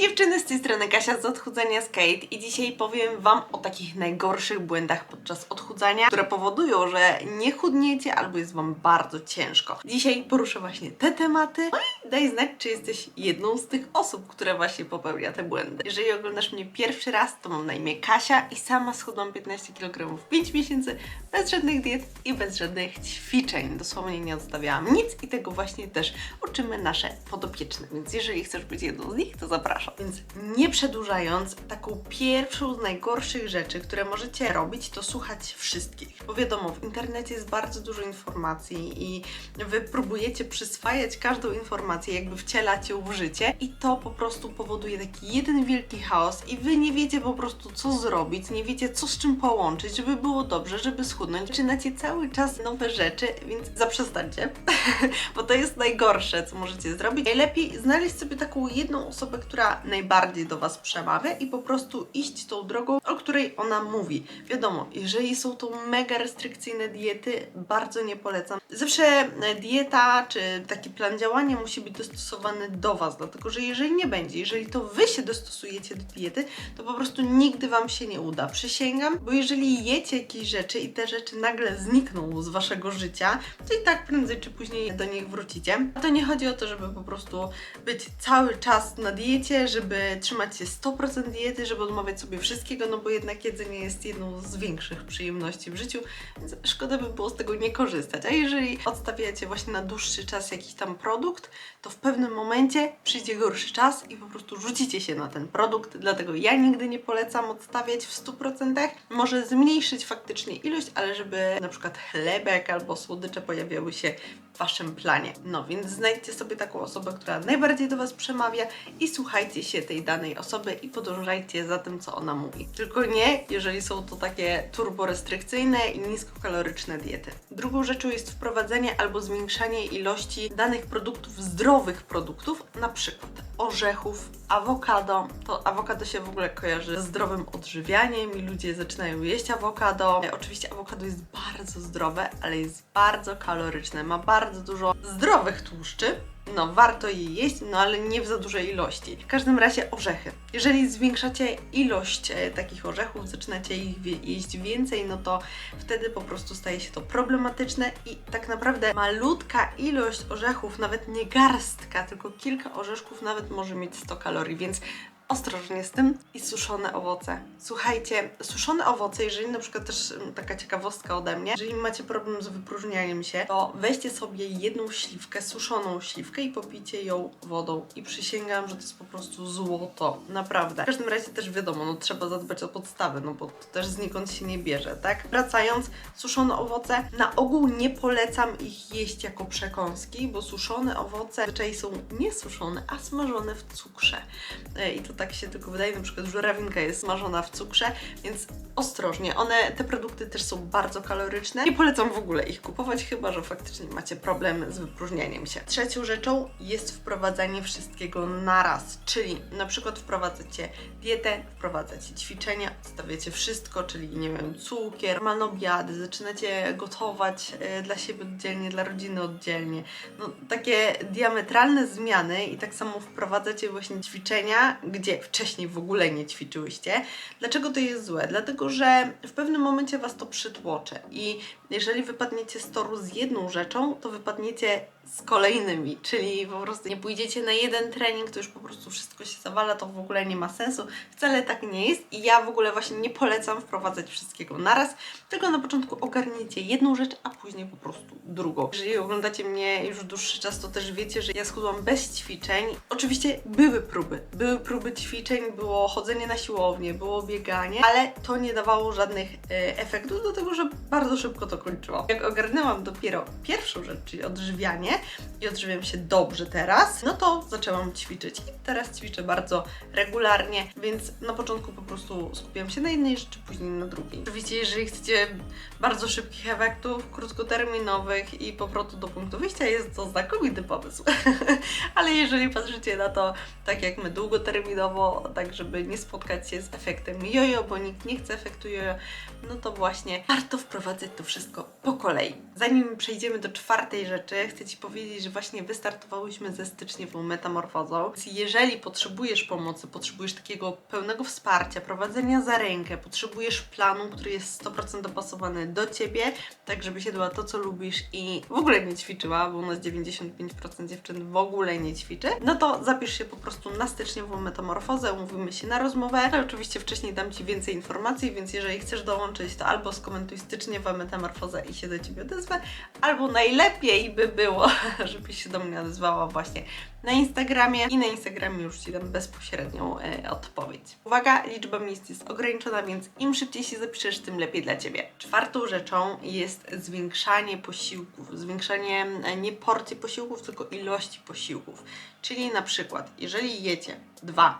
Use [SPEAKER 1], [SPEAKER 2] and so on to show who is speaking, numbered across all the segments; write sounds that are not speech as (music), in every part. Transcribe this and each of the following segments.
[SPEAKER 1] dziewczyny, z tej strony Kasia z odchudzania Skate i dzisiaj powiem Wam o takich najgorszych błędach podczas odchudzania, które powodują, że nie chudniecie albo jest Wam bardzo ciężko. Dzisiaj poruszę właśnie te tematy, no i daj znać, czy jesteś jedną z tych osób, które właśnie popełnia te błędy. Jeżeli oglądasz mnie pierwszy raz, to mam na imię Kasia i sama schudłam 15 kg w 5 miesięcy bez żadnych diet i bez żadnych ćwiczeń. Dosłownie nie odstawiałam nic i tego właśnie też uczymy nasze podopieczne, więc jeżeli chcesz być jedną z nich, to zapraszam. Więc nie przedłużając, taką pierwszą z najgorszych rzeczy, które możecie robić, to słuchać wszystkich. Bo wiadomo, w internecie jest bardzo dużo informacji i wy próbujecie przyswajać każdą informację, jakby wcielać ją w życie i to po prostu powoduje taki jeden wielki chaos i wy nie wiecie po prostu co zrobić, nie wiecie co z czym połączyć, żeby było dobrze, żeby schudnąć. Zaczynacie cały czas nowe rzeczy, więc zaprzestańcie, (laughs) bo to jest najgorsze, co możecie zrobić. Najlepiej znaleźć sobie taką jedną osobę, która najbardziej do Was przemawia i po prostu iść tą drogą, o której ona mówi. Wiadomo, jeżeli są to mega restrykcyjne diety, bardzo nie polecam. Zawsze e, dieta czy taki plan działania musi być dostosowany do Was, dlatego że jeżeli nie będzie, jeżeli to Wy się dostosujecie do diety, to po prostu nigdy Wam się nie uda. Przysięgam, bo jeżeli jecie jakieś rzeczy i te rzeczy nagle znikną z Waszego życia, to i tak prędzej czy później do nich wrócicie. To nie chodzi o to, żeby po prostu być cały czas na diecie, żeby trzymać się 100% diety, żeby odmawiać sobie wszystkiego, no bo jednak jedzenie jest jedną z większych przyjemności w życiu, więc szkoda by było z tego nie korzystać. A jeżeli odstawiacie właśnie na dłuższy czas jakiś tam produkt, to w pewnym momencie przyjdzie gorszy czas i po prostu rzucicie się na ten produkt, dlatego ja nigdy nie polecam odstawiać w 100%. Może zmniejszyć faktycznie ilość, ale żeby na przykład chlebek albo słodycze pojawiały się Waszym planie. No więc znajdźcie sobie taką osobę, która najbardziej do Was przemawia i słuchajcie się tej danej osoby i podążajcie za tym, co ona mówi. Tylko nie, jeżeli są to takie turborestrykcyjne i niskokaloryczne diety. Drugą rzeczą jest wprowadzenie albo zwiększanie ilości danych produktów, zdrowych produktów, na przykład orzechów, awokado. To awokado się w ogóle kojarzy ze zdrowym odżywianiem i ludzie zaczynają jeść awokado. E, Oczywiście awokado jest bardzo zdrowe, ale jest bardzo kaloryczne, ma bardzo dużo zdrowych tłuszczy. No, warto je jeść, no ale nie w za dużej ilości. W każdym razie orzechy. Jeżeli zwiększacie ilość e, takich orzechów, zaczynacie ich jeść więcej, no to wtedy po prostu staje się to problematyczne i tak naprawdę malutka ilość orzechów, nawet nie garstka, tylko kilka orzeszków nawet może mieć 100 kalorii, więc ostrożnie z tym i suszone owoce. Słuchajcie, suszone owoce, jeżeli na przykład też mm, taka ciekawostka ode mnie, jeżeli macie problem z wypróżnianiem się, to weźcie sobie jedną śliwkę, suszoną śliwkę i popijcie ją wodą i przysięgam, że to jest po prostu złoto, naprawdę. W każdym razie też wiadomo, no trzeba zadbać o podstawy, no bo to też znikąd się nie bierze, tak? Wracając, suszone owoce, na ogół nie polecam ich jeść jako przekąski, bo suszone owoce zazwyczaj są nie suszone, a smażone w cukrze. E, I to tak się tylko wydaje, na przykład żurawinka jest smażona w cukrze, więc ostrożnie. One, te produkty też są bardzo kaloryczne. Nie polecam w ogóle ich kupować, chyba że faktycznie macie problem z wypróżnianiem się. Trzecią rzeczą jest wprowadzanie wszystkiego naraz, czyli na przykład wprowadzacie dietę, wprowadzacie ćwiczenia, odstawiacie wszystko, czyli nie wiem, cukier, normalne obiady, zaczynacie gotować e, dla siebie oddzielnie, dla rodziny oddzielnie. No, takie diametralne zmiany i tak samo wprowadzacie właśnie ćwiczenia, gdzie wcześniej w ogóle nie ćwiczyłyście. Dlaczego to jest złe? Dlatego, że w pewnym momencie Was to przytłoczy i jeżeli wypadniecie z toru z jedną rzeczą, to wypadniecie z kolejnymi, czyli po prostu nie pójdziecie na jeden trening, to już po prostu wszystko się zawala, to w ogóle nie ma sensu. Wcale tak nie jest i ja w ogóle właśnie nie polecam wprowadzać wszystkiego naraz, tylko na początku ogarniecie jedną rzecz, a później po prostu drugą. Jeżeli oglądacie mnie już dłuższy czas, to też wiecie, że ja schudłam bez ćwiczeń. Oczywiście były próby, były próby ćwiczeń, było chodzenie na siłownię, było bieganie, ale to nie dawało żadnych e, efektów, dlatego że bardzo szybko to kończyłam. Jak ogarnęłam dopiero pierwszą rzecz, czyli odżywianie i odżywiam się dobrze teraz, no to zaczęłam ćwiczyć i teraz ćwiczę bardzo regularnie, więc na początku po prostu skupiam się na jednej rzeczy, później na drugiej. Oczywiście, jeżeli chcecie bardzo szybkich efektów, krótkoterminowych i powrotu do punktu wyjścia, jest to znakomity pomysł. (laughs) Ale jeżeli patrzycie na to tak jak my długoterminowo, tak żeby nie spotkać się z efektem jojo, bo nikt nie chce efektu jojo, no to właśnie warto wprowadzać to wszystko po kolei. Zanim przejdziemy do czwartej rzeczy, chcę Ci powiedzieć, że właśnie wystartowałyśmy ze styczniową metamorfozą. Więc jeżeli potrzebujesz pomocy, potrzebujesz takiego pełnego wsparcia, prowadzenia za rękę, potrzebujesz planu, który jest 100% dopasowany do ciebie, tak żeby się dała to, co lubisz i w ogóle nie ćwiczyła, bo u nas 95% dziewczyn w ogóle nie ćwiczy, no to zapisz się po prostu na styczniową metamorfozę, umówimy się na rozmowę. Oczywiście wcześniej dam Ci więcej informacji, więc jeżeli chcesz dołączyć, to albo skomentuj styczniowa metamorfoza i się do Ciebie odezwę, albo najlepiej by było, (laughs) żebyś się do mnie odezwała właśnie na Instagramie i na Instagramie już Ci dam bezpośrednią e, odpowiedź. Uwaga, liczba miejsc jest ograniczona, więc im szybciej się zapiszesz, tym lepiej dla Ciebie. Czwartą rzeczą jest zwiększanie posiłków, zwiększanie e, nie porcji posiłków, tylko ilości posiłków. Czyli na przykład, jeżeli jecie dwa,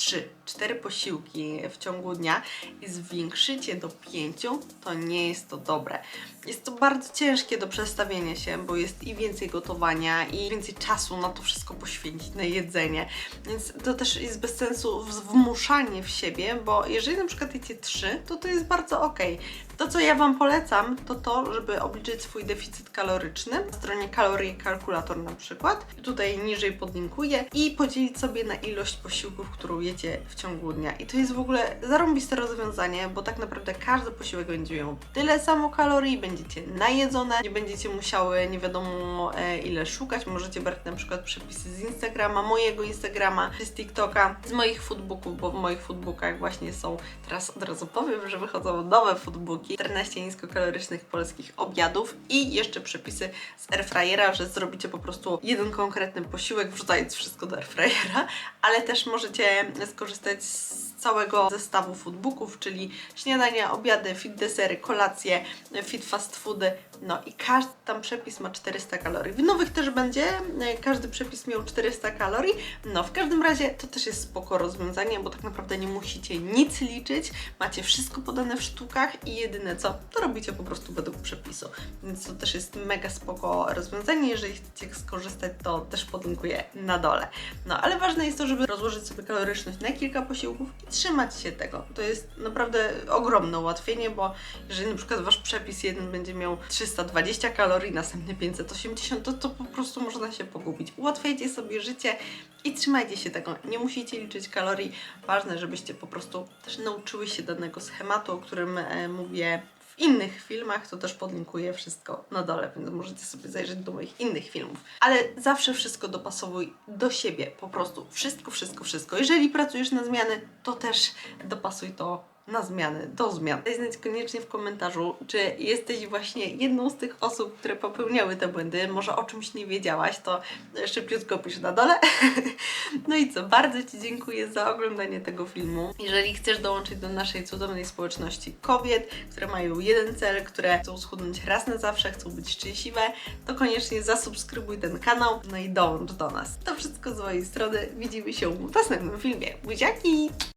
[SPEAKER 1] trzy, cztery posiłki w ciągu dnia i zwiększycie do pięciu, to nie jest to dobre. Jest to bardzo ciężkie do przestawienia się, bo jest i więcej gotowania, i więcej czasu na to wszystko poświęcić, na jedzenie. Więc to też jest bez sensu wmuszanie w siebie, bo jeżeli na przykład jecie trzy, to to jest bardzo ok. To, co ja Wam polecam, to to, żeby obliczyć swój deficyt kaloryczny na stronie Calorie Calculator na przykład. Tutaj niżej podlinkuję i podzielić sobie na ilość posiłków, którą jecie w ciągu dnia. I to jest w ogóle zarąbiste rozwiązanie, bo tak naprawdę każdy posiłek będzie miał tyle samo kalorii, będziecie najedzone, nie będziecie musiały nie wiadomo e, ile szukać. Możecie brać na przykład przepisy z Instagrama, mojego Instagrama, z TikToka, z moich foodbooków, bo w moich foodbookach właśnie są, teraz od razu powiem, że wychodzą nowe foodbooki, 14 niskokalorycznych polskich obiadów i jeszcze przepisy z airfryera, że zrobicie po prostu jeden konkretny posiłek, wrzucając wszystko do airfryera, ale też możecie skorzystać z całego zestawu foodbooków, czyli śniadania, obiady, fit desery, kolacje, fit fast foody, no i każdy tam przepis ma 400 kalorii. W nowych też będzie, każdy przepis miał 400 kalorii, no w każdym razie to też jest spoko rozwiązanie, bo tak naprawdę nie musicie nic liczyć, macie wszystko podane w sztukach i jedyne co, to robicie po prostu według przepisu, więc to też jest mega spoko rozwiązanie, jeżeli chcecie skorzystać, to też podlinkuję na dole. No ale ważne jest to, żeby rozłożyć sobie kaloryczność na kilka posiłków trzymać się tego. To jest naprawdę ogromne ułatwienie, bo jeżeli na przykład Wasz przepis jeden będzie miał 320 kalorii, następny 580, to, to po prostu można się pogubić. Ułatwiajcie sobie życie i trzymajcie się tego. Nie musicie liczyć kalorii. Ważne, żebyście po prostu też nauczyły się danego schematu, o którym e, mówię innych filmach, to też podlinkuję wszystko na dole, więc możecie sobie zajrzeć do moich innych filmów. Ale zawsze wszystko dopasowuj do siebie, po prostu. Wszystko, wszystko, wszystko. Jeżeli pracujesz na zmiany, to też dopasuj to na zmiany, do zmian. Daj znać koniecznie w komentarzu, czy jesteś właśnie jedną z tych osób, które popełniały te błędy, może o czymś nie wiedziałaś, to szybciutko pisz na dole. (laughs) No i co, bardzo Ci dziękuję za oglądanie tego filmu. Jeżeli chcesz dołączyć do naszej cudownej społeczności kobiet, które mają jeden cel, które chcą schudnąć raz na zawsze, chcą być szczęśliwe, to koniecznie zasubskrybuj ten kanał, no i dołącz do nas. To wszystko z mojej strony. Widzimy się w następnym filmie. Buziaki!